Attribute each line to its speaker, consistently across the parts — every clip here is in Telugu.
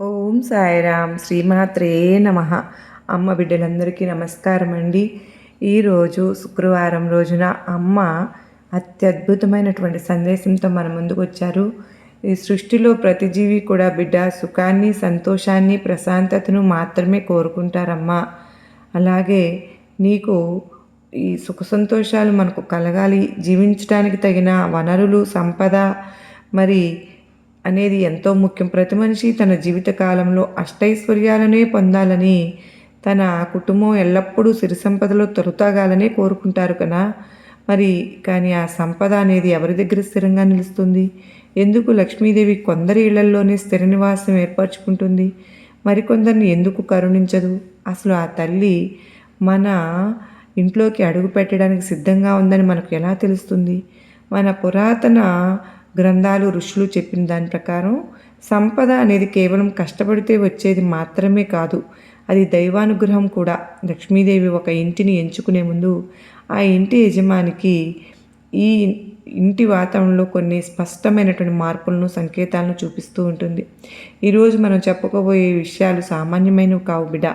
Speaker 1: ఓం సాయిరామ్. శ్రీమాత్రే నమ. అమ్మ బిడ్డలందరికీ నమస్కారం అండి ఈరోజు శుక్రవారం రోజున అమ్మ అత్యద్భుతమైనటువంటి సందేశంతో మన ముందుకు వచ్చారు ఈ సృష్టిలో ప్రతి జీవి కూడా బిడ్డ సుఖాన్ని సంతోషాన్ని ప్రశాంతతను మాత్రమే కోరుకుంటారమ్మా. అలాగే నీకు ఈ సుఖ సంతోషాలు మనకు కలగాలి. జీవించడానికి తగిన వనరులు సంపద మరి అనేది ఎంతో ముఖ్యం. ప్రతి మనిషి తన జీవితకాలంలో అష్టైశ్వర్యాలనే పొందాలని తన కుటుంబం ఎల్లప్పుడూ సిరి సంపదలో తొలతాగాలనే కోరుకుంటారు కదా. మరి కానీ ఆ సంపద అనేది ఎవరి దగ్గర స్థిరంగా నిలుస్తుంది? ఎందుకు లక్ష్మీదేవి కొందరి ఇళ్ళల్లోనే స్థిర నివాసం ఏర్పరచుకుంటుంది? మరికొందరిని ఎందుకు కరుణించదు? అసలు ఆ తల్లి మన ఇంట్లోకి అడుగు పెట్టడానికి సిద్ధంగా ఉందని మనకు ఎలా తెలుస్తుంది? మన పురాతన గ్రంథాలు ఋషులు చెప్పిన దాని ప్రకారం సంపద అనేది కేవలం కష్టపడితే వచ్చేది మాత్రమే కాదు అది దైవానుగ్రహం కూడా. లక్ష్మీదేవి ఒక ఇంటిని ఎంచుకునే ముందు ఆ ఇంటి యజమానికి ఈ ఇంటి వాతావరణంలో కొన్ని స్పష్టమైనటువంటి మార్పులను సంకేతాలను చూపిస్తూ ఉంటుంది. ఈరోజు మనం చెప్పుకోబోయే విషయాలు సామాన్యమైనవి కావు బిడ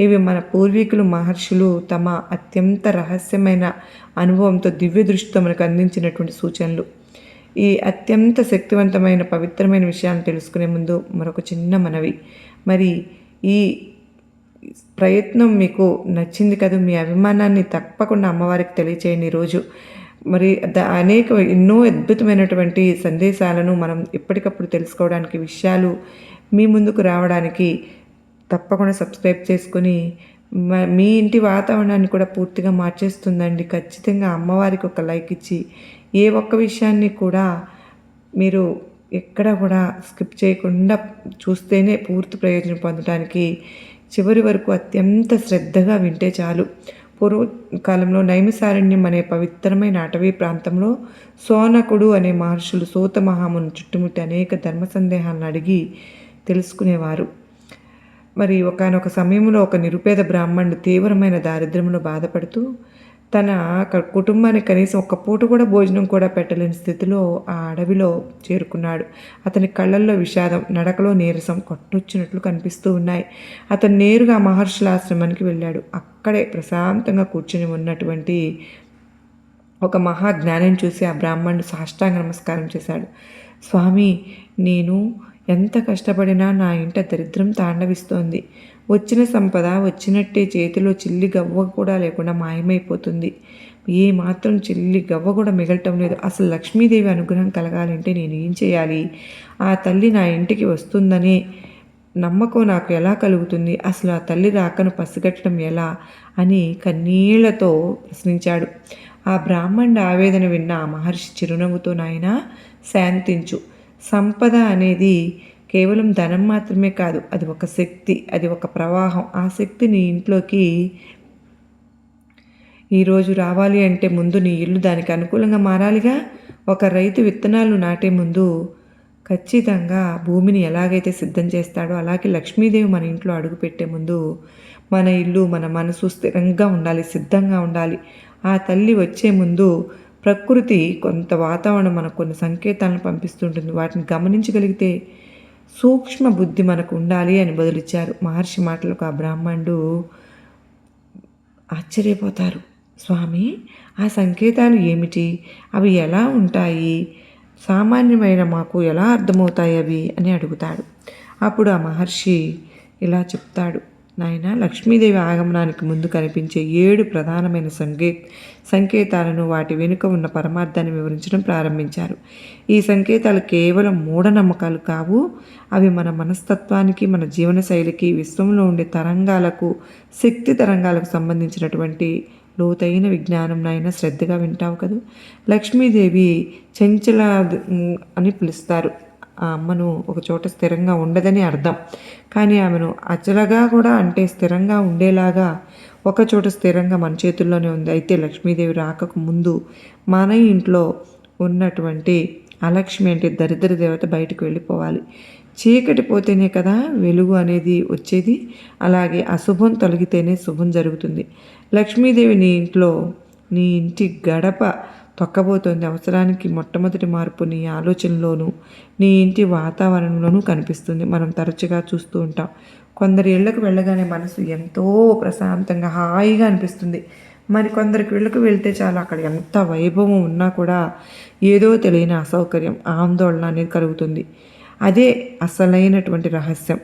Speaker 1: ఇవి మన పూర్వీకులు మహర్షులు తమ అత్యంత రహస్యమైన అనుభవంతో దివ్య దృష్టితో మనకు అందించినటువంటి సూచనలు. ఈ అత్యంత శక్తివంతమైన పవిత్రమైన విషయాన్ని తెలుసుకునే ముందు మరొక చిన్న మనవి. మరి ఈ ప్రయత్నం మీకు నచ్చింది కదా? మీ అభిమానాన్ని తప్పకుండా అమ్మవారికి తెలియచేయండి ఈరోజు మరి ద అనేక ఎన్నో అద్భుతమైనటువంటి సందేశాలను మనం ఎప్పటికప్పుడు తెలుసుకోవడానికి విషయాలు మీ ముందుకు రావడానికి తప్పకుండా సబ్స్క్రైబ్ చేసుకొని మీ ఇంటి వాతావరణాన్ని కూడా పూర్తిగా మార్చేస్తుందండి. ఖచ్చితంగా అమ్మవారికి ఒక లైక్ ఇచ్చి ఏ ఒక్క విషయాన్ని కూడా మీరు ఎక్కడ కూడా స్కిప్ చేయకుండా చూస్తేనే పూర్తి ప్రయోజనం పొందడానికి చివరి వరకు అత్యంత శ్రద్ధగా వింటే చాలు. పూర్వకాలంలో నైమిసారణ్యం అనే పవిత్రమైన అటవీ ప్రాంతంలో సోనకుడు అనే మహర్షులు సూత మహామును చుట్టుముట్టి అనేక ధర్మ సందేహాలను అడిగి తెలుసుకునేవారు. మరి ఒకనొక సమయంలో ఒక నిరుపేద బ్రాహ్మణుడు తీవ్రమైన దారిద్ర్యంలో బాధపడుతూ తన కుటుంబానికి కనీసం ఒక్క పూట కూడా భోజనం కూడా పెట్టలేని స్థితిలో ఆ అడవిలో చేరుకున్నాడు. అతని కళ్ళల్లో విషాదం నడకలో నీరసం కొట్టొచ్చినట్లు కనిపిస్తూ ఉన్నాయి. అతను నేరుగా మహర్షుల ఆశ్రమానికి వెళ్ళాడు. అక్కడే ప్రశాంతంగా కూర్చుని ఉన్నటువంటి ఒక మహాజ్ఞానం చూసి ఆ బ్రాహ్మణుడు సాష్టాంగ నమస్కారం చేశాడు. స్వామి నేను ఎంత కష్టపడినా నా ఇంట దరిద్రం తాండవిస్తోంది. వచ్చిన సంపద వచ్చినట్టే చేతిలో చిల్లి గవ్వ కూడా లేకుండా మాయమైపోతుంది. ఏ మాత్రం చిల్లి గవ్వ కూడా మిగలటం లేదు. అసలు లక్ష్మీదేవి అనుగ్రహం కలగాలంటే నేను ఏం చేయాలి? ఆ తల్లి నా ఇంటికి వస్తుందనే నమ్మకం నాకు ఎలా కలుగుతుంది? అసలు ఆ తల్లి రాకను పసిగట్టడం ఎలా? అని కన్నీళ్ళతో ప్రశ్నించాడు. ఆ బ్రాహ్మణ ఆవేదన విన్న ఆ మహర్షి చిరునవ్వుతో నాయన శాంతించు. సంపద అనేది కేవలం ధనం మాత్రమే కాదు అది ఒక శక్తి అది ఒక ప్రవాహం. ఆ శక్తి నీ ఇంట్లోకి ఈరోజు రావాలి అంటే ముందు నీ ఇల్లు దానికి అనుకూలంగా మారాలిగా? ఒక రైతు విత్తనాలు నాటే ముందు ఖచ్చితంగా భూమిని ఎలాగైతే సిద్ధం చేస్తాడో అలాగే లక్ష్మీదేవి మన ఇంట్లో అడుగుపెట్టే ముందు మన ఇల్లు మన మనసు స్థిరంగా ఉండాలి సిద్ధంగా ఉండాలి. ఆ తల్లి వచ్చే ముందు ప్రకృతి కొంత వాతావరణం మనకు కొన్ని సంకేతాలను పంపిస్తుంటుంది. వాటిని గమనించగలిగితే సూక్ష్మ బుద్ధి మనకు ఉండాలి అని బదులిచ్చారు. మహర్షి మాటలకు ఆ బ్రాహ్మణుడు ఆశ్చర్యపోతారు. స్వామి ఆ సంకేతాలు ఏమిటి? అవి ఎలా ఉంటాయి? సామాన్యమైన మాకు ఎలా అర్థమవుతాయి అవి? అని అడుగుతాడు. అప్పుడు ఆ మహర్షి ఇలా చెప్తాడు. నాయన లక్ష్మీదేవి ఆగమనానికి ముందు కనిపించే ఏడు ప్రధానమైన సంకే సంకేతాలను వాటి వెనుక ఉన్న పరమార్థాన్ని వివరించడం ప్రారంభించారు. ఈ సంకేతాలు కేవలం మూఢనమ్మకాలు కావు. అవి మన మనస్తత్వానికి మన జీవనశైలికి విశ్వంలో ఉండే తరంగాలకు శక్తి తరంగాలకు సంబంధించినటువంటి లోతైన విజ్ఞానం నాయన శ్రద్ధగా వింటావు కదా. లక్ష్మీదేవి చెంచల అని పిలుస్తారు. ఆ అమ్మను ఒక చోట స్థిరంగా ఉండదని అర్థం. కానీ ఆమెను అచలగా కూడా అంటే స్థిరంగా ఉండేలాగా ఒక చోట స్థిరంగా మన చేతుల్లోనే ఉంది. అయితే లక్ష్మీదేవి రాకకు ముందు మన ఇంట్లో ఉన్నటువంటి అలక్ష్మి అంటే దరిద్ర దేవత బయటకు వెళ్ళిపోవాలి. చీకటి పోతేనే కదా వెలుగు అనేది వచ్చేది. అలాగే అశుభం తొలగితేనే శుభం జరుగుతుంది. లక్ష్మీదేవి నీ ఇంట్లో నీ ఇంటి గడప తొక్కబోతోంది. అవసరానికి మొట్టమొదటి మార్పు నీ ఆలోచనలోనూ నీ ఇంటి వాతావరణంలోనూ కనిపిస్తుంది. మనం తరచుగా చూస్తూ ఉంటాం. కొందరి ఇళ్ళకు వెళ్ళగానే మనసు ఎంతో ప్రశాంతంగా హాయిగా అనిపిస్తుంది. మరి కొందరికి ఇళ్ళకు వెళ్తే చాలా. అక్కడ ఎంత వైభవం ఉన్నా కూడా ఏదో తెలియని అసౌకర్యం ఆందోళన అనేది కలుగుతుంది. అదే అసలైనటువంటి రహస్యం.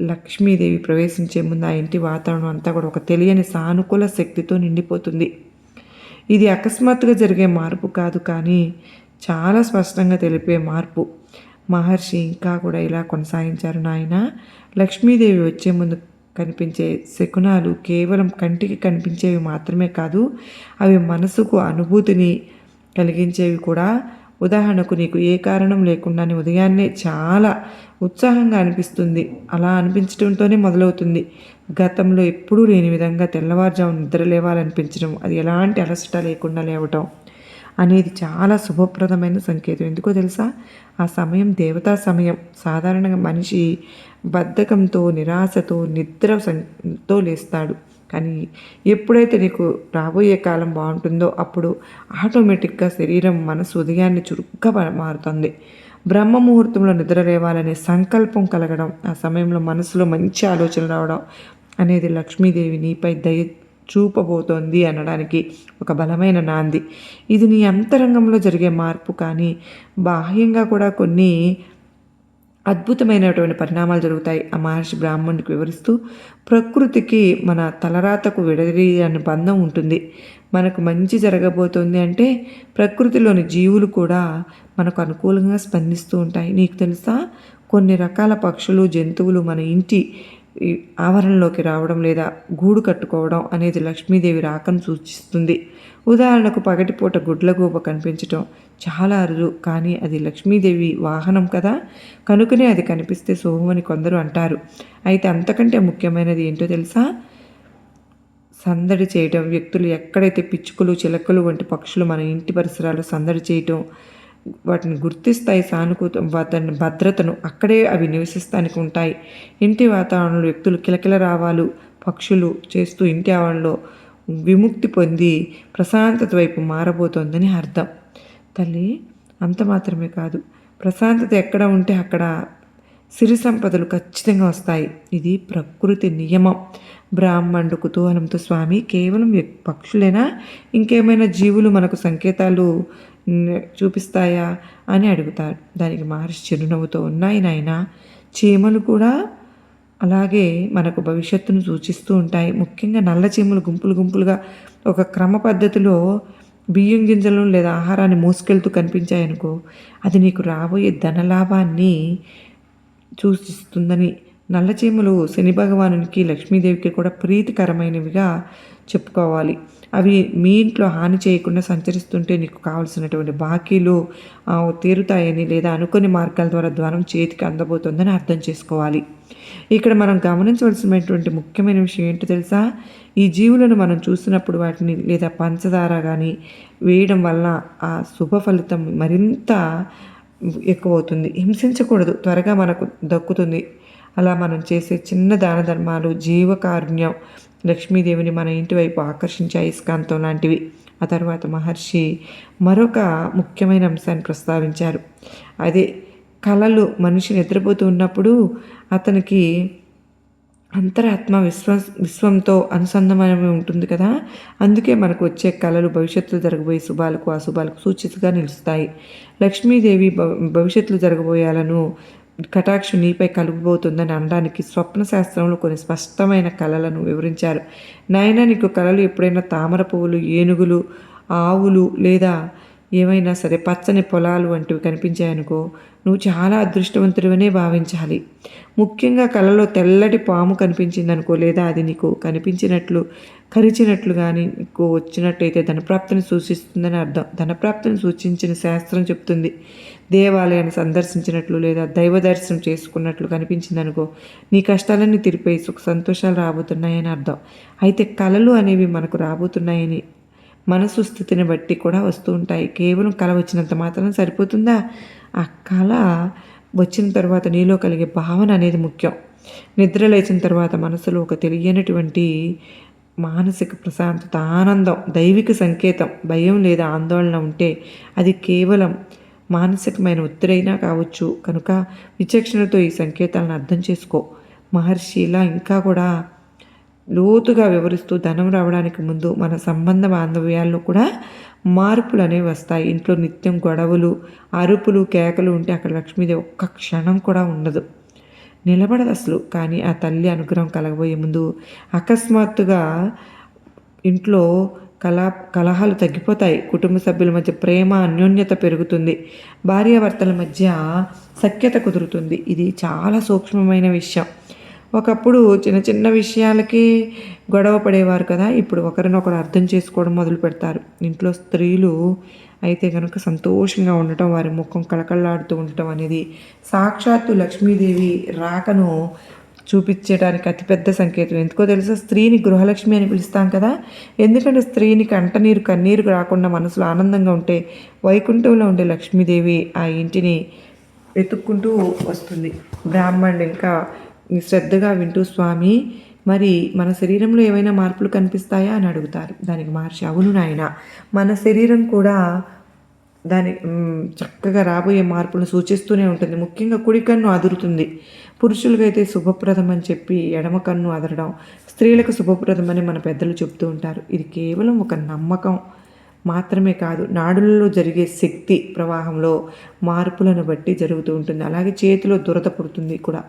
Speaker 1: లక్ష్మీదేవి ప్రవేశించే ముందు ఆ ఇంటి వాతావరణం అంతా కూడా ఒక తెలియని సానుకూల శక్తితో నిండిపోతుంది. ఇది అకస్మాత్తుగా జరిగే మార్పు కాదు కానీ చాలా స్పష్టంగా తెలిపే మార్పు. మహర్షి ఇంకా కూడా ఇలా కొనసాగించారు నాయన. లక్ష్మీదేవి వచ్చే ముందు కనిపించే శకునాలు కేవలం కంటికి కనిపించేవి మాత్రమే కాదు అవి మనసుకు అనుభూతిని కలిగించేవి కూడా ఉదాహరణకు నీకు ఏ కారణం లేకుండానే ఉదయాన్నే చాలా ఉత్సాహంగా అనిపిస్తుంది. అలా అనిపించడంతోనే మొదలవుతుంది. గతంలో ఎప్పుడూ లేని విధంగా తెల్లవారుజాము నిద్ర లేవాలనిపించడం అది ఎలాంటి అలసట లేకుండా లేవటం అనేది చాలా శుభప్రదమైన సంకేతం. ఎందుకో తెలుసా? ఆ సమయం దేవతా సమయం. సాధారణంగా మనిషి బద్ధకంతో నిరాశతో నిద్రతో లేస్తాడు. కానీ ఎప్పుడైతే నీకు రాబోయే కాలం బాగుంటుందో అప్పుడు ఆటోమేటిక్గా శరీరం మనసు ఉదయాన్ని చురుగ్గా మారుతుంది. బ్రహ్మ ముహూర్తంలో నిద్ర లేవాలనే సంకల్పం కలగడం ఆ సమయంలో మనసులో మంచి ఆలోచన రావడం అనేది లక్ష్మీదేవి నీపై దయ చూపబోతోంది అనడానికి ఒక బలమైన నాంది. ఇది నీ అంతరంగంలో జరిగే మార్పు కానీ బాహ్యంగా కూడా కొన్ని అద్భుతమైనటువంటి పరిణామాలు జరుగుతాయి. ఆ మహర్షి బ్రాహ్మణుడికి వివరిస్తూ ప్రకృతికి మన తలరాతకు విడదీ అనే బంధం ఉంటుంది. మనకు మంచి జరగబోతోంది అంటే ప్రకృతిలోని జీవులు కూడా మనకు అనుకూలంగా స్పందిస్తూ ఉంటాయి. నీకు తెలుసా? కొన్ని రకాల పక్షులు జంతువులు మన ఇంటి ఆవరణలోకి రావడం లేదా గూడు కట్టుకోవడం అనేది లక్ష్మీదేవి రాకను సూచిస్తుంది. ఉదాహరణకు పగటిపూట గుడ్లగూబ కనిపించటం చాలా అరుదు కానీ అది లక్ష్మీదేవి వాహనం కదా? కనుకనే అది కనిపిస్తే శుభమని కొందరు అంటారు. అయితే అంతకంటే ముఖ్యమైనది ఏంటో తెలుసా? సందడి చేయటం వ్యక్తులు ఎక్కడైతే పిచ్చుకలు చిలకలు వంటి పక్షులు మన ఇంటి పరిసరాలు సందడి చేయటం వాటిని గుర్తిస్తాయి సానుకూత వాటిని భద్రతను అక్కడే అవి నివసిస్తానికి ఉంటాయి. ఇంటి వాతావరణంలో వ్యక్తులు కిలకిల రావాలు పక్షులు చేస్తూ ఇంటి ఆవరణలో విముక్తి పొంది ప్రశాంతత వైపు మారబోతోందని అర్థం. తల్లి అంత మాత్రమే కాదు. ప్రశాంతత ఎక్కడ ఉంటే అక్కడ సిరి సంపదలు ఖచ్చితంగా వస్తాయి. ఇది ప్రకృతి నియమం. బ్రాహ్మణుడు కుతూహలంతో స్వామి కేవలం పక్షులేనా? ఇంకేమైనా జీవులు మనకు సంకేతాలు చూపిస్తాయా? అని అడుగుతారు దానికి మహర్షి చిరునవ్వుతో ఉన్నాయి నాయన. చీమలు కూడా అలాగే మనకు భవిష్యత్తును సూచిస్తూ ఉంటాయి. ముఖ్యంగా నల్ల చీమలు గుంపులు గుంపులుగా ఒక క్రమ పద్ధతిలో బియ్యం గింజలను లేదా ఆహారాన్ని మోసుకెళ్తూ కనిపించాయనుకో అది నీకు రాబోయే ధనలాభాన్ని సూచిస్తుందని నల్లచీమలు శని భగవానునికి లక్ష్మీదేవికి కూడా ప్రీతికరమైనవిగా చెప్పుకోవాలి. అవి మీ ఇంట్లో హాని చేయకుండా సంచరిస్తుంటే నీకు కావలసినటువంటి బాకీలు తీరుతాయని లేదా అనుకుని మార్గాల ద్వారా ద్వారం చేతికి అందబోతుందని అర్థం చేసుకోవాలి. ఇక్కడ మనం గమనించవలసినటువంటి ముఖ్యమైన విషయం ఏంటో తెలుసా? ఈ జీవులను మనం చూసినప్పుడు వాటిని లేదా పంచదార కానీ వేయడం వల్ల ఆ శుభ ఫలితం మరింత ఎక్కువ అవుతుంది హింసించకూడదు. త్వరగా మనకు దక్కుతుంది. అలా మనం చేసే చిన్న దాన ధర్మాలు జీవకారుణ్యం లక్ష్మీదేవిని మన ఇంటి వైపు ఆకర్షించే అయస్కాంతం లాంటివి. ఆ తర్వాత మహర్షి మరొక ముఖ్యమైన అంశాన్ని ప్రస్తావించారు. అదే కళలు మనిషి నిద్రపోతూ ఉన్నప్పుడు అతనికి అంతరాత్మ విశ్వ విశ్వంతో అనుసంధానమై ఉంటుంది కదా. అందుకే మనకు వచ్చే కళలు భవిష్యత్తులో జరగబోయే శుభాలకు అశుభాలకు సూచితగా నిలుస్తాయి. లక్ష్మీదేవి భవిష్యత్తులో జరగబోయాలను కటాక్షు నీపై కలుగుబోతుందని అనడానికి స్వప్న శాస్త్రంలో కొన్ని స్పష్టమైన కళలను వివరించారు. నాయన నీకు కళలు ఎప్పుడైనా తామర పువ్వులు ఏనుగులు ఆవులు లేదా ఏమైనా సరే పచ్చని పొలాలు వంటివి కనిపించాయనుకో నువ్వు చాలా అదృష్టవంతుడివనే భావించాలి. ముఖ్యంగా కళలో తెల్లటి పాము కనిపించిందనుకో లేదా అది నీకు కనిపించినట్లు కరిచినట్లు కానీ నీకు వచ్చినట్టయితే ధనప్రాప్తిని సూచిస్తుందని అర్థం. ధనప్రాప్తిని సూచించిన శాస్త్రం చెప్తుంది. దేవాలయాన్ని సందర్శించినట్లు లేదా దైవ దర్శనం చేసుకున్నట్లు కనిపించిందనుకో నీ కష్టాలన్నీ తిరిపోయి సుఖ సంతోషాలు రాబోతున్నాయని అర్థం. అయితే కళలు అనేవి మనకు రాబోతున్నాయని మనసు స్థితిని బట్టి కూడా వస్తూ ఉంటాయి. కేవలం కళ వచ్చినంత మాత్రం సరిపోతుందా? ఆ కళ వచ్చిన తర్వాత నీలో కలిగే భావన అనేది ముఖ్యం. నిద్ర లేచిన తర్వాత మనసులో ఒక తెలియనటువంటి మానసిక ప్రశాంతత ఆనందం దైవిక సంకేతం భయం లేదా ఆందోళన ఉంటే అది కేవలం మానసికమైన ఒత్తిడైనా కావచ్చు. కనుక విచక్షణతో ఈ సంకేతాలను అర్థం చేసుకో. మహర్షి ఇలా ఇంకా కూడా లోతుగా వివరిస్తూ ధనం రావడానికి ముందు మన సంబంధ బాంధవ్యాల్లో కూడా మార్పులు అనేవి వస్తాయి. ఇంట్లో నిత్యం గొడవలు అరుపులు కేకలు ఉంటే అక్కడ లక్ష్మీదేవి ఒక్క క్షణం కూడా ఉండదు. నిలబడదు అసలు. కానీ ఆ తల్లి అనుగ్రహం కలగబోయే ముందు అకస్మాత్తుగా ఇంట్లో కలా కలహాలు తగ్గిపోతాయి. కుటుంబ సభ్యుల మధ్య ప్రేమ అన్యోన్యత పెరుగుతుంది. భార్యాభర్తల మధ్య సఖ్యత కుదురుతుంది. ఇది చాలా సూక్ష్మమైన విషయం. ఒకప్పుడు చిన్న చిన్న విషయాలకి గొడవ పడేవారు కదా ఇప్పుడు ఒకరినొకరు అర్థం చేసుకోవడం మొదలు పెడతారు. ఇంట్లో స్త్రీలు అయితే కనుక సంతోషంగా ఉండటం వారి ముఖం కళకళలాడుతూ ఉండటం అనేది సాక్షాత్తు లక్ష్మీదేవి రాకను చూపించడానికి అతిపెద్ద సంకేతం. ఎందుకో తెలుసా? స్త్రీని గృహలక్ష్మి అని పిలుస్తాం కదా ఎందుకంటే స్త్రీని కంటనీరు కన్నీరు రాకుండా మనసులో ఆనందంగా ఉంటే వైకుంఠంలో ఉండే లక్ష్మీదేవి ఆ ఇంటిని వెతుక్కుంటూ వస్తుంది. బ్రాహ్మణుడు ఇంకా శ్రద్ధగా వింటూ స్వామి మరి మన శరీరంలో ఏమైనా మార్పులు కనిపిస్తాయా? అని అడుగుతారు. దానికి మహర్షి అవును నాయన మన శరీరం కూడా దాని చక్కగా రాబోయే మార్పులను సూచిస్తూనే ఉంటుంది. ముఖ్యంగా కుడి కన్ను అదురుతుంది. పురుషులకైతే శుభప్రదం అని చెప్పి ఎడమ కన్ను అదరడం స్త్రీలకు శుభప్రదం అని మన పెద్దలు చెప్తూ ఉంటారు. ఇది కేవలం ఒక నమ్మకం మాత్రమే కాదు నాడులలో జరిగే శక్తి ప్రవాహంలో మార్పులను బట్టి జరుగుతూ ఉంటుంది. అలాగే చేతిలో దురద పుడుతుంది కూడా.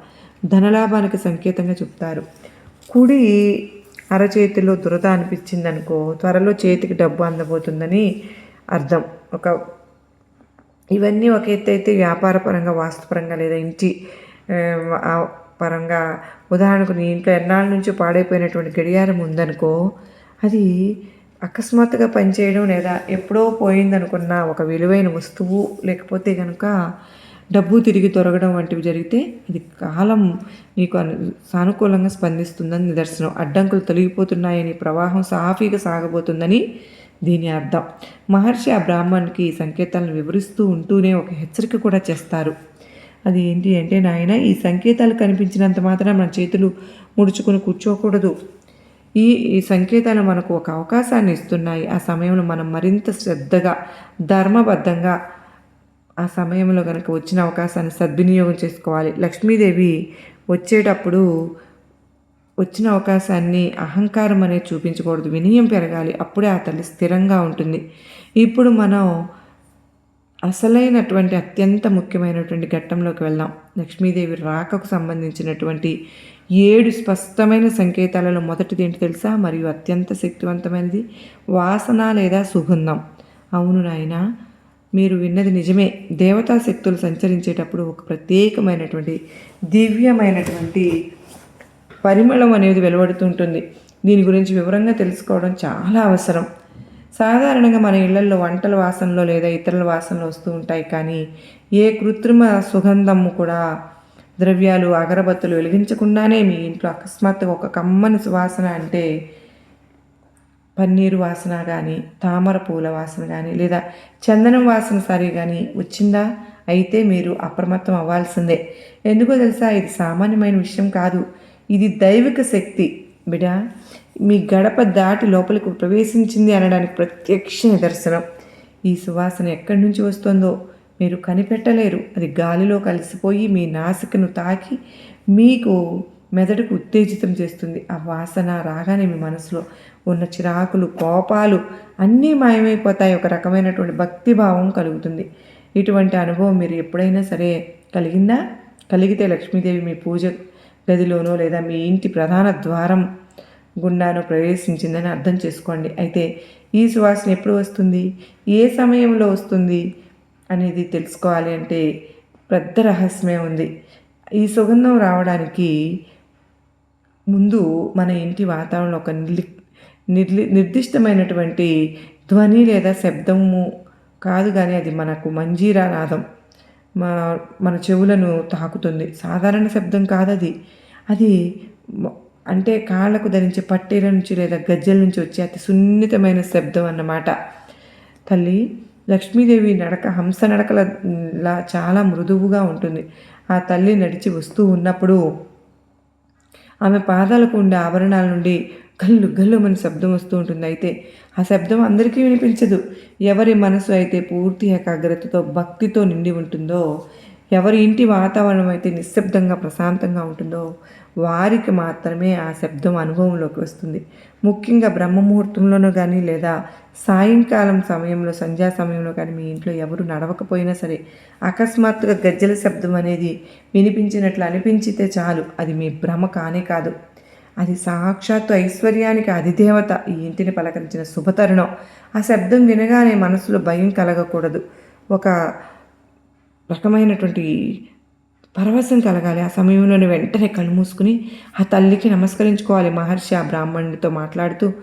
Speaker 1: ధనలాభానికి సంకేతంగా చెప్తారు. కుడి అరచేతిలో దురద అనిపించింది అనుకో త్వరలో చేతికి డబ్బు అందబోతుందని అర్థం. ఒక ఇవన్నీ ఒక ఎత్తు అయితే వ్యాపారపరంగా వాస్తుపరంగా లేదా ఇంటి పరంగా. ఉదాహరణకు నీ ఇంట్లో ఎన్నాళ్ళ నుంచి పాడైపోయినటువంటి గడియారం ఉందనుకో అది అకస్మాత్తుగా పనిచేయడం లేదా ఎప్పుడో పోయిందనుకున్న ఒక విలువైన వస్తువు లేకపోతే కనుక డబ్బు తిరిగి తొరగడం వంటివి జరిగితే ఇది కాలం నీకు సానుకూలంగా స్పందిస్తుందని నిదర్శనం. అడ్డంకులు తొలగిపోతున్నాయని ప్రవాహం సాఫీగా సాగబోతుందని దీని అర్థం. మహర్షి ఆ బ్రాహ్మణ్కి ఈ సంకేతాలను వివరిస్తూ ఉంటూనే ఒక హెచ్చరిక కూడా చేస్తారు. అది ఏంటి అంటే నాయన ఈ సంకేతాలు కనిపించినంత మాత్రం మన చేతులు ముడుచుకుని కూర్చోకూడదు. ఈ ఈ సంకేతాలు మనకు ఒక అవకాశాన్ని ఇస్తున్నాయి. ఆ సమయంలో మనం మరింత శ్రద్ధగా ధర్మబద్ధంగా ఆ సమయంలో కనుక వచ్చిన అవకాశాన్ని సద్వినియోగం చేసుకోవాలి. లక్ష్మీదేవి వచ్చేటప్పుడు వచ్చిన అవకాశాన్ని అహంకారం అనేది చూపించకూడదు. వినయం పెరగాలి. అప్పుడే ఆ తల్లి స్థిరంగా ఉంటుంది. ఇప్పుడు మనం అసలైనటువంటి అత్యంత ముఖ్యమైనటువంటి ఘట్టంలోకి వెళ్దాం. లక్ష్మీదేవి రాకకు సంబంధించినటువంటి ఏడు స్పష్టమైన సంకేతాలలో మొదటిది ఏంటి తెలుసా? మరియు అత్యంత శక్తివంతమైనది వాసన లేదా సుగంధం. అవును నాయనా మీరు విన్నది నిజమే. దేవతా శక్తులు సంచరించేటప్పుడు ఒక ప్రత్యేకమైనటువంటి దివ్యమైనటువంటి పరిమళం అనేది వెలువడుతుంటుంది. దీని గురించి వివరంగా తెలుసుకోవడం చాలా అవసరం. సాధారణంగా మన ఇళ్ళలో వంటల వాసనలో లేదా ఇతరుల వాసనలు వస్తూ ఉంటాయి. కానీ ఏ కృత్రిమ సుగంధము కూడా ద్రవ్యాలు అగరబత్తులు వెలిగించకుండానే మీ ఇంట్లో అకస్మాత్తుగా ఒక కమ్మని సువాసన అంటే పన్నీరు వాసన కానీ తామర పూల వాసన కానీ లేదా చందనం వాసన సరే కానీ వచ్చిందా? అయితే మీరు అప్రమత్తం అవ్వాల్సిందే. ఎందుకో తెలుసా? ఇది సామాన్యమైన విషయం కాదు. ఇది దైవిక శక్తి. బిడా మీ గడప దాటి లోపలికి ప్రవేశించింది అనడానికి ప్రత్యక్ష నిదర్శనం. ఈ సువాసన ఎక్కడి నుంచి వస్తుందో మీరు కనిపెట్టలేరు. అది గాలిలో కలిసిపోయి మీ నాసికను తాకి మీకు మెదడుకు ఉత్తేజితం చేస్తుంది. ఆ వాసన రాగానే మీ మనసులో ఉన్న చిరాకులు కోపాలు అన్నీ మాయమైపోతాయి. ఒక రకమైనటువంటి భక్తిభావం కలుగుతుంది. ఇటువంటి అనుభవం మీరు ఎప్పుడైనా సరే కలిగిందా? కలిగితే లక్ష్మీదేవి మీ పూజ గదిలోనో లేదా మీ ఇంటి ప్రధాన ద్వారం గుండానో ప్రవేశించిందని అర్థం చేసుకోండి. అయితే ఈ సువాసన ఎప్పుడు వస్తుంది? ఏ సమయంలో వస్తుంది అనేది తెలుసుకోవాలి అంటే పెద్ద రహస్యమే ఉంది. ఈ సుగంధం రావడానికి ముందు మన ఇంటి వాతావరణంలో ఒక నిర్లి నిర్దిష్టమైనటువంటి ధ్వని లేదా శబ్దము కాదు కానీ అది మనకు మంజీరా నాదం. మా మన చెవులను తాకుతుంది. సాధారణ శబ్దం కాదు అది. అది అంటే కాళ్ళకు ధరించే పట్టీల నుంచి లేదా గజ్జల నుంచి వచ్చే అతి సున్నితమైన శబ్దం అన్నమాట. తల్లి లక్ష్మీదేవి నడక హంస నడకలలా చాలా మృదువుగా ఉంటుంది. ఆ తల్లి నడిచి వస్తూ ఉన్నప్పుడు ఆమె పాదాలకు ఉండే ఆభరణాల నుండి గల్లు గల్లు మన శబ్దం వస్తూ ఉంటుంది. అయితే ఆ శబ్దం అందరికీ వినిపించదు. ఎవరి మనసు అయితే పూర్తి ఏకాగ్రతతో భక్తితో నిండి ఉంటుందో ఎవరి ఇంటి వాతావరణం అయితే నిశ్శబ్దంగా ప్రశాంతంగా ఉంటుందో వారికి మాత్రమే ఆ శబ్దం అనుభవంలోకి వస్తుంది. ముఖ్యంగా బ్రహ్మముహూర్తంలోనూ కానీ లేదా సాయంకాలం సమయంలో సంధ్యా సమయంలో కానీ మీ ఇంట్లో ఎవరు నడవకపోయినా సరే అకస్మాత్తుగా గజ్జల శబ్దం అనేది వినిపించినట్లు అనిపించితే చాలు. అది మీ భ్రమ కానే కాదు. అది సాక్షాత్తు ఐశ్వర్యానికి అధిదేవత ఈ ఇంటిని పలకరించిన శుభతరుణం. ఆ శబ్దం వినగానే మనసులో భయం కలగకూడదు. ఒక రకమైనటువంటి పరవశం కలగాలి. ఆ సమయంలోనే వెంటనే కళ్ళు మూసుకుని ఆ తల్లికి నమస్కరించుకోవాలి. మహర్షి ఆ బ్రాహ్మణుడితో మాట్లాడుతూ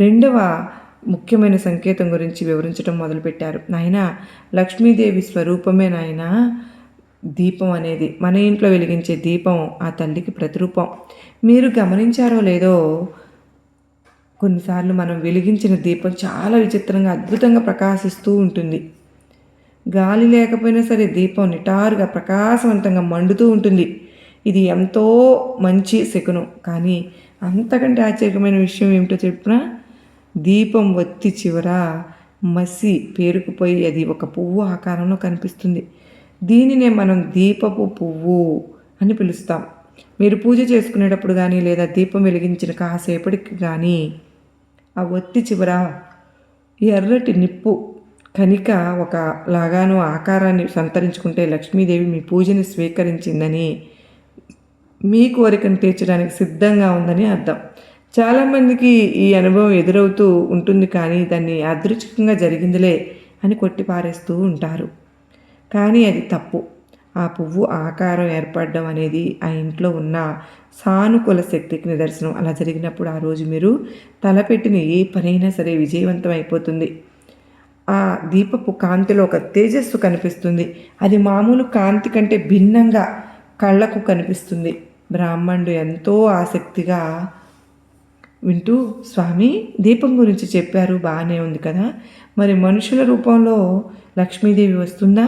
Speaker 1: రెండవ ముఖ్యమైన సంకేతం గురించి వివరించడం మొదలుపెట్టారు. నాయన లక్ష్మీదేవి స్వరూపమే నాయన. దీపం అనేది మన ఇంట్లో వెలిగించే దీపం ఆ తల్లికి ప్రతిరూపం. మీరు గమనించారో లేదో కొన్నిసార్లు మనం వెలిగించిన దీపం చాలా విచిత్రంగా అద్భుతంగా ప్రకాశిస్తూ ఉంటుంది. గాలి లేకపోయినా సరే దీపం నిటారుగా ప్రకాశవంతంగా మండుతూ ఉంటుంది. ఇది ఎంతో మంచి శకునం. కానీ అంతకంటే ఆశ్చర్యమైన విషయం ఏమిటో చెప్పినా? దీపం వత్తి చివర మసి పేరుకుపోయి అది ఒక పువ్వు ఆకారంలో కనిపిస్తుంది. దీనినే మనం దీపపు పువ్వు అని పిలుస్తాం. మీరు పూజ చేసుకునేటప్పుడు కానీ లేదా దీపం వెలిగించిన కాసేపటికి కానీ ఆ ఒత్తి చివర ఎర్రటి నిప్పు కనిక ఒక లాగాను ఆకారాన్ని సంతరించుకుంటే లక్ష్మీదేవి మీ పూజని స్వీకరించిందని మీ కోరికను తీర్చడానికి సిద్ధంగా ఉందని అర్థం. చాలామందికి ఈ అనుభవం ఎదురవుతూ ఉంటుంది కానీ దాన్ని యాదృచ్ఛికంగా జరిగిందిలే అని కొట్టిపారేస్తూ ఉంటారు. కానీ అది తప్పు. ఆ పువ్వు ఆకారం ఏర్పడడం అనేది ఆ ఇంట్లో ఉన్న సానుకూల శక్తికి నిదర్శనం. అలా జరిగినప్పుడు ఆ రోజు మీరు తలపెట్టిన ఏ పనైనా సరే విజయవంతం అయిపోతుంది. ఆ దీపపు కాంతిలో ఒక తేజస్సు కనిపిస్తుంది. అది మామూలు కాంతి కంటే భిన్నంగా కళ్ళకు కనిపిస్తుంది. బ్రాహ్మణుడు ఎంతో ఆసక్తిగా వింటూ స్వామి దీపం గురించి చెప్పారు బాగానే ఉంది కదా. మరి మనుషుల రూపంలో లక్ష్మీదేవి వస్తుందా?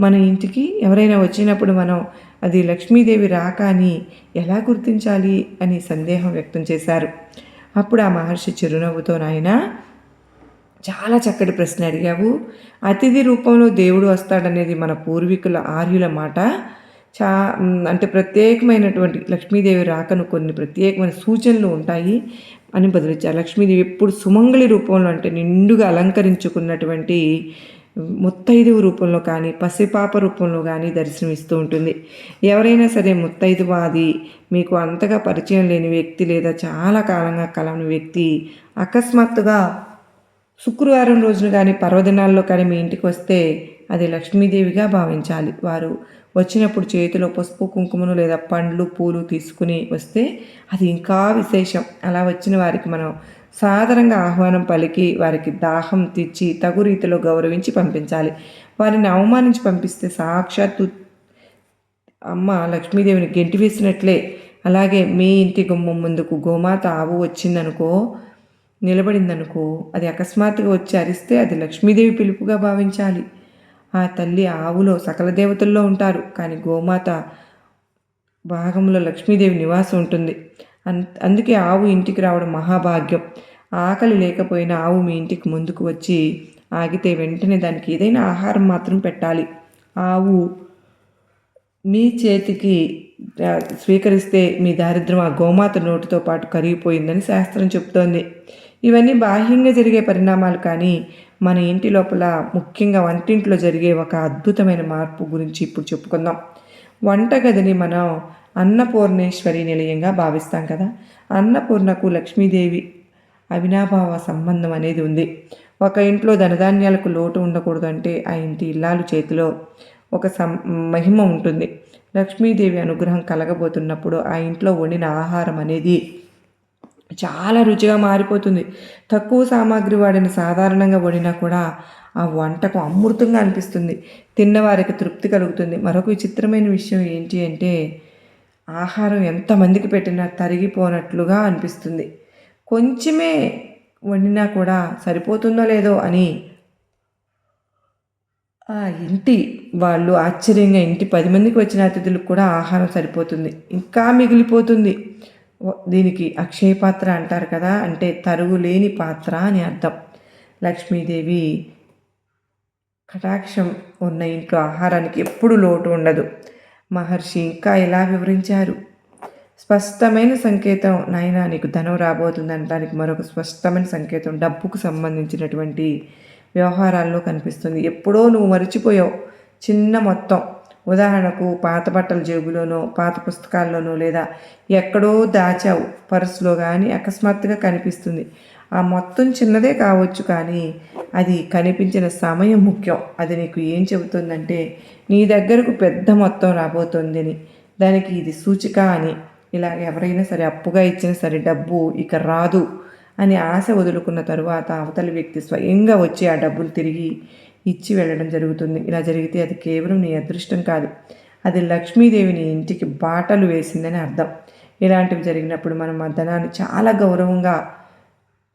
Speaker 1: మన ఇంటికి ఎవరైనా వచ్చినప్పుడు మనం అది లక్ష్మీదేవి రాక అని ఎలా గుర్తించాలి అని సందేహం వ్యక్తం చేశారు. అప్పుడు ఆ మహర్షి చిరునవ్వుతో నాయన చాలా చక్కటి ప్రశ్న అడిగావు. అతిథి రూపంలో దేవుడు వస్తాడనేది మన పూర్వీకుల ఆర్యుల మాట. చా అంటే ప్రత్యేకమైనటువంటి లక్ష్మీదేవి రాకను కొన్ని ప్రత్యేకమైన సూచనలు ఉంటాయి అని బదులిచ్చారు. లక్ష్మీదేవి ఎప్పుడు సుమంగళి రూపంలో అంటే నిండుగా అలంకరించుకున్నటువంటి ముత్తైదువు రూపంలో కానీ పసిపాప రూపంలో కానీ దర్శనమిస్తూ ఉంటుంది. ఎవరైనా సరే ముత్తైదువాది మీకు అంతగా పరిచయం లేని వ్యక్తి లేదా చాలా కాలంగా కలవని వ్యక్తి అకస్మాత్తుగా శుక్రవారం రోజున కానీ పర్వదినాల్లో కానీ మీ ఇంటికి వస్తే అది లక్ష్మీదేవిగా భావించాలి. వారు వచ్చినప్పుడు చేతిలో పసుపు కుంకుమను లేదా పండ్లు పూలు తీసుకుని వస్తే అది ఇంకా విశేషం. అలా వచ్చిన వారికి మనం సాధారణంగా ఆహ్వానం పలికి వారికి దాహం తెచ్చి తగు రీతిలో గౌరవించి పంపించాలి. వారిని అవమానించి పంపిస్తే సాక్షాత్తు అమ్మ లక్ష్మీదేవిని గెంటి వేసినట్లే అలాగే మీ ఇంటి గుమ్మం ముందుకు గోమాత ఆవు వచ్చిందనుకో నిలబడిందనుకో అది అకస్మాత్తుగా వచ్చి అరిస్తే అది లక్ష్మీదేవి పిలుపుగా భావించాలి. ఆ తల్లి ఆవులో సకల దేవతల్లో ఉంటారు. కానీ గోమాత భాగంలో లక్ష్మీదేవి నివాసం ఉంటుంది. అందుకే ఆవు ఇంటికి రావడం మహాభాగ్యం. ఆకలి లేకపోయినా ఆవు మీ ఇంటికి ముందుకు వచ్చి ఆగితే వెంటనే దానికి ఏదైనా ఆహారం మాత్రం పెట్టాలి. ఆవు మీ చేతికి స్వీకరిస్తే మీ దారిద్ర్యం ఆ గోమాత నోటితో పాటు కరిగిపోయిందని శాస్త్రం చెప్తోంది. ఇవన్నీ బాహ్యంగా జరిగే పరిణామాలు కానీ మన ఇంటి లోపల ముఖ్యంగా వంటింట్లో జరిగే ఒక అద్భుతమైన మార్పు గురించి ఇప్పుడు చెప్పుకుందాం. వంటగదిని మనం అన్నపూర్ణేశ్వరి నిలయంగా భావిస్తాం కదా. అన్నపూర్ణకు లక్ష్మీదేవి అవినాభావ సంబంధం అనేది ఉంది. ఒక ఇంట్లో ధనధాన్యాలకు లోటు ఉండకూడదు అంటే ఆ ఇంటి ఇల్లాలు చేతిలో ఒక సం మహిమ ఉంటుంది. లక్ష్మీదేవి అనుగ్రహం కలగబోతున్నప్పుడు ఆ ఇంట్లో వండిన ఆహారం అనేది చాలా రుచిగా మారిపోతుంది. తక్కువ సామాగ్రి వాడిన సాధారణంగా వండినా కూడా ఆ వంటకు అమృతంగా అనిపిస్తుంది. తిన్నవారికి తృప్తి కలుగుతుంది. మరొక విచిత్రమైన విషయం ఏంటి అంటే ఆహారం ఎంతమందికి పెట్టినా తరిగిపోనట్లుగా అనిపిస్తుంది. కొంచెమే వండినా కూడా సరిపోతుందో లేదో అని ఆ ఇంటి వాళ్ళు ఆశ్చర్యంగా ఇంటి పది మందికి వచ్చిన అతిథులకు కూడా ఆహారం సరిపోతుంది. ఇంకా మిగిలిపోతుంది. దీనికి అక్షయ పాత్ర అంటారు కదా అంటే తరుగు లేని పాత్ర అని అర్థం. లక్ష్మీదేవి కటాక్షం ఉన్న ఇంట్లో ఆహారానికి ఎప్పుడు లోటు ఉండదు. మహర్షి ఇంకా ఇలా వివరించారు. స్పష్టమైన సంకేతం నైనా నీకు ధనం రాబోతుంది అనడానికి మరొక స్పష్టమైన సంకేతం డబ్బుకు సంబంధించినటువంటి వ్యవహారాల్లో కనిపిస్తుంది. ఎప్పుడో నువ్వు మర్చిపోయావు. చిన్న మొత్తం. ఉదాహరణకు పాత బట్టల జేబులోనో పాత పుస్తకాల్లోనో లేదా ఎక్కడో దాచావు. పర్సులో కానీ అకస్మాత్తుగా కనిపిస్తుంది. ఆ మొత్తం చిన్నదే కావచ్చు కానీ అది కనిపించిన సమయం ముఖ్యం. అది నీకు ఏం చెబుతుందంటే నీ దగ్గరకు పెద్ద మొత్తం రాబోతుందని. దానికి ఇది సూచిక అని. ఇలా ఎవరైనా సరే అప్పుగా ఇచ్చిన సరే డబ్బు ఇక రాదు అని ఆశ వదులుకున్న తరువాత అవతలి వ్యక్తి స్వయంగా వచ్చి ఆ డబ్బులు తిరిగి ఇచ్చి వెళ్ళడం జరుగుతుంది. ఇలా జరిగితే అది కేవలం నీ అదృష్టం కాదు. అది లక్ష్మీదేవిని ఇంటికి బాటలు వేసిందని అర్థం. ఇలాంటివి జరిగినప్పుడు మనం ఆ ధనాన్ని చాలా గౌరవంగా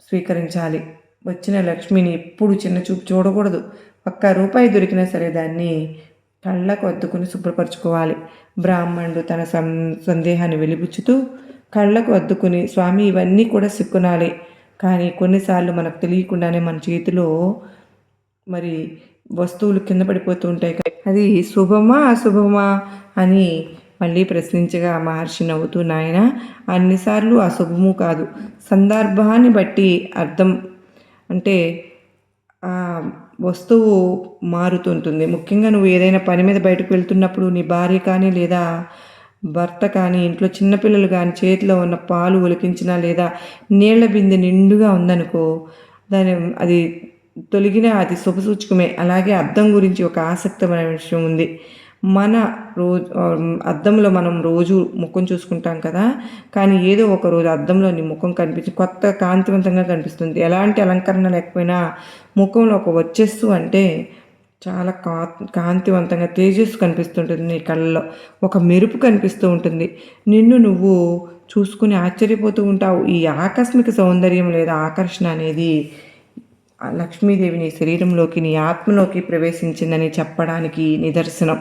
Speaker 1: స్వీకరించాలి. వచ్చిన లక్ష్మిని ఎప్పుడు చిన్న చూపు చూడకూడదు. ఒక్క రూపాయి దొరికినా సరే దాన్ని కళ్ళకు అద్దుకుని శుభ్రపరచుకోవాలి. బ్రాహ్మణుడు తన సం సందేహాన్ని వెలిబుచ్చుతూ కళ్ళకు అద్దుకుని స్వామి ఇవన్నీ కూడా సిక్కునాలి. కానీ కొన్నిసార్లు మనకు తెలియకుండానే మన చేతిలో మరి వస్తువులు కింద పడిపోతూ ఉంటాయి అది శుభమా అశుభమా అని మళ్ళీ ప్రశ్నించగా మహర్షి నవ్వుతూ నాయన అన్నిసార్లు అశుభము కాదు. సందర్భాన్ని బట్టి అర్థం అంటే ఆ వస్తువు మారుతుంటుంది. ముఖ్యంగా నువ్వు ఏదైనా పని మీద బయటకు వెళ్తున్నప్పుడు నీ భార్య కానీ లేదా భర్త కానీ ఇంట్లో చిన్నపిల్లలు కానీ చేతిలో ఉన్న పాలు ఒలికించినా లేదా నీళ్ళ బిందె నిండుగా ఉందనుకో దాని అది తొలగిన అది శుభసూచకమే. అలాగే అర్థం గురించి ఒక ఆసక్తిమైన విషయం ఉంది. మన రోజు అద్దంలో మనం రోజు ముఖం చూసుకుంటాం కదా. కానీ ఏదో ఒక రోజు అద్దంలో నీ ముఖం కనిపించి కొత్త కాంతివంతంగా కనిపిస్తుంది. ఎలాంటి అలంకరణ లేకపోయినా ముఖంలో ఒక వచ్చేస్తు అంటే చాలా కా కాంతివంతంగా తేజస్సు కనిపిస్తుంటుంది నీ కళ్ళలో. ఒక మెరుపు కనిపిస్తూ ఉంటుంది. నిన్ను నువ్వు చూసుకుని ఆశ్చర్యపోతూ ఉంటావు. ఈ ఆకస్మిక సౌందర్యం లేదా ఆకర్షణ అనేది లక్ష్మీదేవి నీ శరీరంలోకి నీ ఆత్మలోకి ప్రవేశించిందని చెప్పడానికి నిదర్శనం.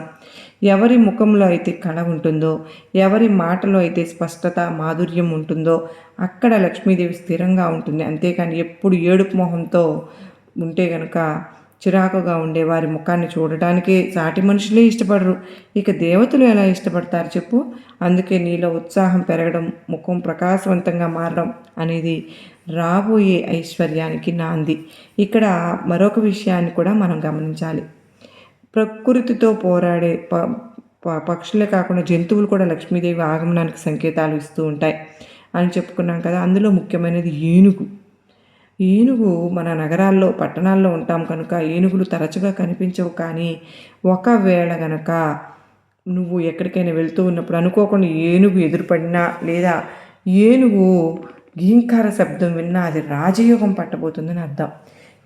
Speaker 1: ఎవరి ముఖంలో అయితే కళ ఉంటుందో ఎవరి మాటలో అయితే స్పష్టత మాధుర్యం ఉంటుందో అక్కడ లక్ష్మీదేవి స్థిరంగా ఉంటుంది. అంతేకాని ఎప్పుడు ఏడుపు మొహంతో ఉంటే గనుక చిరాకుగా ఉండే వారి ముఖాన్ని చూడటానికే సాటి మనుషులే ఇష్టపడరు. ఇక దేవతలు ఎలా ఇష్టపడతారు చెప్పు? అందుకే నీలో ఉత్సాహం పెరగడం ముఖం ప్రకాశవంతంగా మారడం అనేది రాబోయే ఐశ్వర్యానికి నాంది. ఇక్కడ మరొక విషయాన్ని కూడా మనం గమనించాలి. ప్రకృతితో పోరాడే ప ప- పక్షులే కాకుండా జంతువులు కూడా లక్ష్మీదేవి ఆగమనానికి సంకేతాలు ఇస్తూ ఉంటాయి అని చెప్పుకున్నాం కదా. అందులో ముఖ్యమైనది ఏనుగు. ఏనుగు మన నగరాల్లో పట్టణాల్లో ఉంటాం కనుక ఏనుగులు తరచుగా కనిపించవు కానీ ఒకవేళ గనక నువ్వు ఎక్కడికైనా వెళ్తూ ఉన్నప్పుడు అనుకోకుండా ఏనుగు ఎదురుపడినా లేదా ఏనుగు గీంకార శబ్దం విన్నా అది రాజయోగం పట్టబోతుందని అర్థం.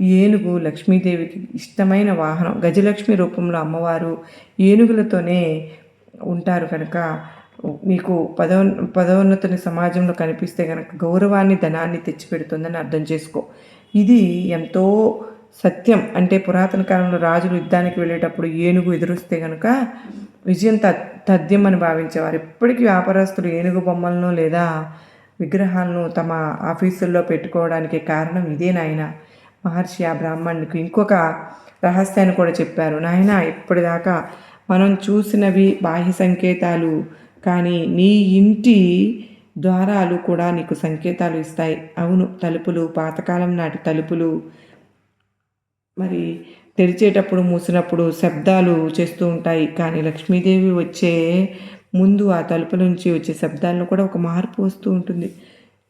Speaker 1: ఏనుగు లక్ష్మీదేవికి ఇష్టమైన వాహనం. గజలక్ష్మి రూపంలో అమ్మవారు ఏనుగులతోనే ఉంటారు కనుక మీకు పదవ పదోన్నతిని సమాజంలో కనిపిస్తే కనుక గౌరవాన్ని ధనాన్ని తెచ్చిపెడుతుందని అర్థం చేసుకో. ఇది ఎంతో సత్యం. అంటే పురాతన కాలంలో రాజులు యుద్ధానికి వెళ్ళేటప్పుడు ఏనుగు ఎదురుస్తే కనుక విజయం త తథ్యం అని భావించేవారు. ఇప్పటికీ వ్యాపారస్తులు ఏనుగు బొమ్మలను లేదా విగ్రహాలను తమ ఆఫీసుల్లో పెట్టుకోవడానికి కారణం ఇదే నాయన. మహర్షి ఆ బ్రాహ్మణుడికి ఇంకొక రహస్యాన్ని కూడా చెప్పారు. నాయన ఇప్పటిదాకా మనం చూసినవి బాహ్య సంకేతాలు కానీ నీ ఇంటి ద్వారాలు కూడా నీకు సంకేతాలు ఇస్తాయి. అవును తలుపులు పాతకాలం నాటి తలుపులు మరి తెరిచేటప్పుడు మూసినప్పుడు శబ్దాలు చేస్తూ ఉంటాయి. కానీ లక్ష్మీదేవి వచ్చే ముందు ఆ తలుపు నుంచి వచ్చే శబ్దాల్లో కూడా ఒక మార్పు వస్తూ ఉంటుంది.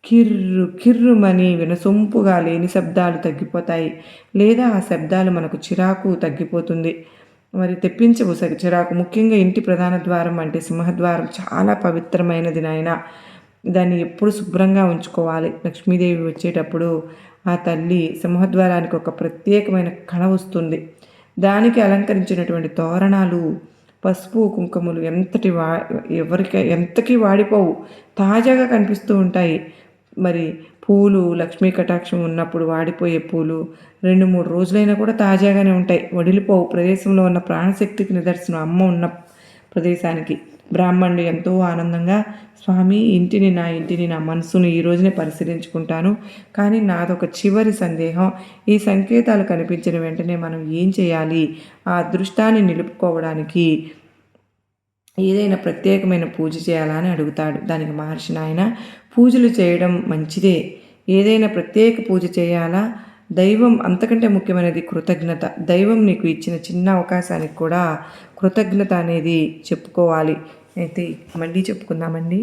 Speaker 1: కిర్రు కిర్రుమని వినసొంపుగా లేని శబ్దాలు తగ్గిపోతాయి. లేదా ఆ శబ్దాలు మనకు చిరాకు తగ్గిపోతుంది. మరి తెప్పించవు సరి చిరాకు ముఖ్యంగా ఇంటి ప్రధాన ద్వారం అంటే సింహద్వారం చాలా పవిత్రమైనది నాయన. దాన్ని ఎప్పుడు శుభ్రంగా ఉంచుకోవాలి. లక్ష్మీదేవి వచ్చేటప్పుడు ఆ తల్లి సింహద్వారానికి ఒక ప్రత్యేకమైన కళ వస్తుంది. దానికి అలంకరించినటువంటి తోరణాలు పసుపు కుంకుమలు ఎంతటి వా ఎవరికి ఎంతకి వాడిపోవు. తాజాగా కనిపిస్తూ ఉంటాయి. మరి పూలు లక్ష్మీ కటాక్షం ఉన్నప్పుడు వాడిపోయే పూలు రెండు మూడు రోజులైనా కూడా తాజాగానే ఉంటాయి. వడిలిపోవు. ప్రదేశంలో ఉన్న ప్రాణశక్తికి నిదర్శనం. అమ్మ ఉన్న ప్రదేశానికి. బ్రాహ్మణుడు ఎంతో ఆనందంగా స్వామి ఇంటిని నా ఇంటిని నా మనసును ఈ రోజునే పరిశీలించుకుంటాను. కానీ నాదొక చివరి సందేహం. ఈ సంకేతాలు కనిపించిన వెంటనే మనం ఏం చేయాలి? ఆ అదృష్టాన్ని నిలుపుకోవడానికి ఏదైనా ప్రత్యేకమైన పూజ చేయాలా అని అడుగుతాడు. దానికి మహర్షి నాయన పూజలు చేయడం మంచిదే. ఏదైనా ప్రత్యేక పూజ చేయాలా? దైవం అంతకంటే ముఖ్యమైనది కృతజ్ఞత. దైవం నీకు ఇచ్చిన చిన్న అవకాశానికి కూడా కృతజ్ఞత అనేది చెప్పుకోవాలి. అయితే మళ్ళీ చెప్పుకుందామండి.